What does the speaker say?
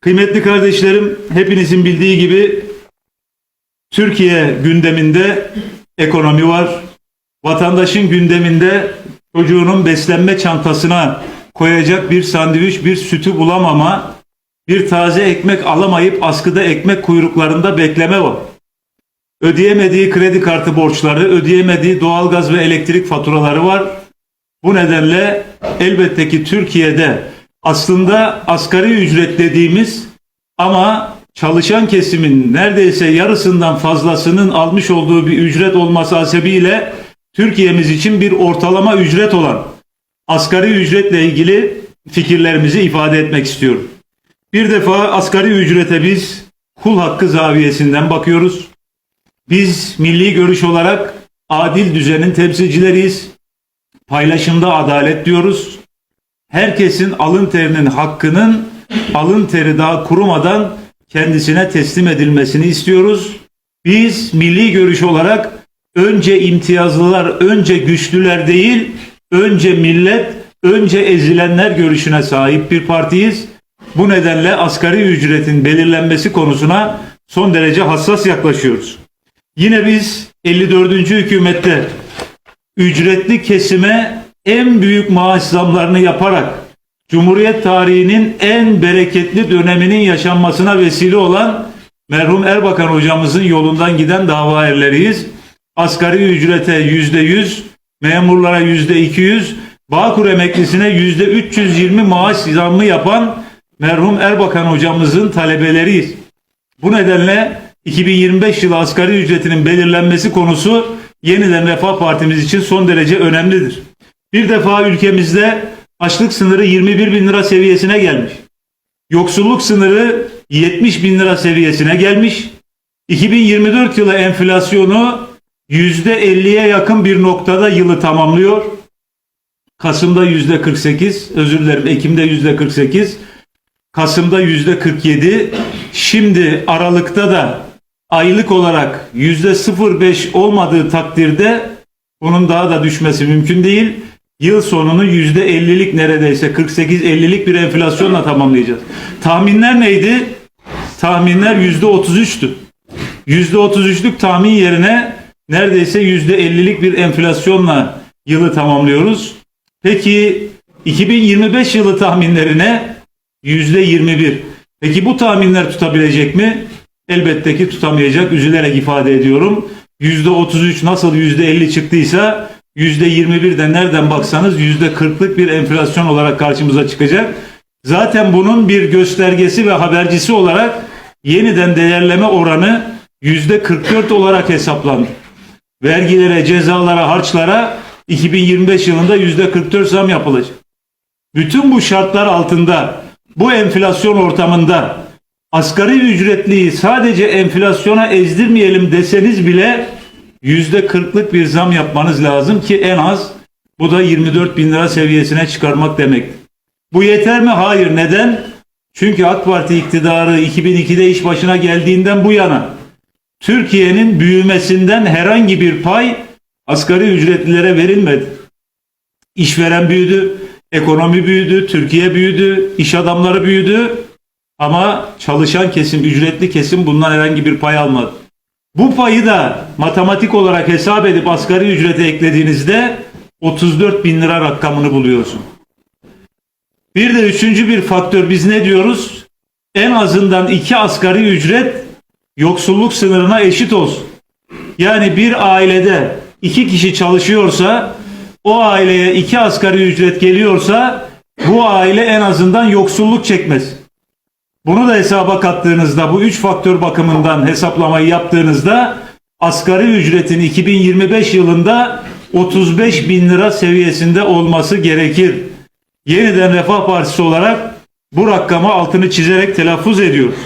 Kıymetli kardeşlerim, hepinizin bildiği gibi Türkiye gündeminde ekonomi var. Vatandaşın gündeminde çocuğunun beslenme çantasına koyacak bir sandviç, bir sütü bulamama, bir taze ekmek alamayıp askıda ekmek kuyruklarında bekleme var. Ödeyemediği kredi kartı borçları, ödeyemediği doğalgaz ve elektrik faturaları var. Bu nedenle elbette ki Türkiye'de aslında asgari ücret dediğimiz ama çalışan kesimin neredeyse yarısından fazlasının almış olduğu bir ücret olması hasebiyle Türkiye'miz için bir ortalama ücret olan asgari ücretle ilgili fikirlerimizi ifade etmek istiyorum. Bir defa asgari ücrete biz kul hakkı zaviyesinden bakıyoruz. Biz milli görüş olarak adil düzenin temsilcileriyiz. Paylaşımda adalet diyoruz. Herkesin alın terinin hakkının alın teri daha kurumadan kendisine teslim edilmesini istiyoruz. Biz milli görüş olarak önce imtiyazlılar, önce güçlüler değil, önce millet, önce ezilenler görüşüne sahip bir partiyiz. Bu nedenle asgari ücretin belirlenmesi konusuna son derece hassas yaklaşıyoruz. Yine biz 54. hükümette ücretli kesime en büyük maaş zamlarını yaparak Cumhuriyet tarihinin en bereketli döneminin yaşanmasına vesile olan merhum Erbakan hocamızın yolundan giden dava erleriyiz. Asgari ücrete yüzde yüz, memurlara yüzde iki yüz, Bağkur emeklisine yüzde 320 maaş zammı yapan merhum Erbakan hocamızın talebeleriyiz. Bu nedenle 2025 yılı asgari ücretinin belirlenmesi konusu yeniden Refah Partimiz için son derece önemlidir. Bir defa ülkemizde açlık sınırı 21 bin lira seviyesine gelmiş. Yoksulluk sınırı 70 bin lira seviyesine gelmiş. 2024 yılı enflasyonu %50'ye yakın bir noktada yılı tamamlıyor. Kasım'da %48, özür dilerim Ekim'de %48, Kasım'da %47, şimdi Aralık'ta da aylık olarak %05 olmadığı takdirde bunun daha da düşmesi mümkün değil. Yıl sonunu %50'lik neredeyse 48-50'lik bir enflasyonla tamamlayacağız. Tahminler neydi? Tahminler %33'tü. %33'lük tahmin yerine neredeyse %50'lik bir enflasyonla yılı tamamlıyoruz. Peki 2025 yılı tahminlerine %21. Peki bu tahminler tutabilecek mi? Elbette ki tutamayacak. Üzülerek ifade ediyorum. %33 nasıl %50 çıktıysa %21'de nereden baksanız %40'lık bir enflasyon olarak karşımıza çıkacak. Zaten bunun bir göstergesi ve habercisi olarak yeniden değerleme oranı %44 olarak hesaplandı. Vergilere, cezalara, harçlara 2025 yılında %44 zam yapılacak. Bütün bu şartlar altında bu enflasyon ortamında asgari ücretliyi sadece enflasyona ezdirmeyelim deseniz bile yüzde kırklık bir zam yapmanız lazım ki en az bu da 24 bin lira seviyesine çıkarmak demek. Bu yeter mi? Hayır. Neden? Çünkü AK Parti iktidarı 2002'de iş başına geldiğinden bu yana Türkiye'nin büyümesinden herhangi bir pay asgari ücretlilere verilmedi. İşveren büyüdü, ekonomi büyüdü, Türkiye büyüdü, iş adamları büyüdü ama çalışan kesim, ücretli kesim bundan herhangi bir pay almadı. Bu payı da matematik olarak hesap edip asgari ücrete eklediğinizde 34 bin lira rakamını buluyorsun. Bir de üçüncü bir faktör biz ne diyoruz? En azından iki asgari ücret yoksulluk sınırına eşit olsun. Yani bir ailede iki kişi çalışıyorsa o aileye iki asgari ücret geliyorsa bu aile en azından yoksulluk çekmez. Bunu da hesaba kattığınızda bu üç faktör bakımından hesaplamayı yaptığınızda asgari ücretin 2025 yılında 35 bin lira seviyesinde olması gerekir. Yeniden Refah Partisi olarak bu rakama altını çizerek telaffuz ediyoruz.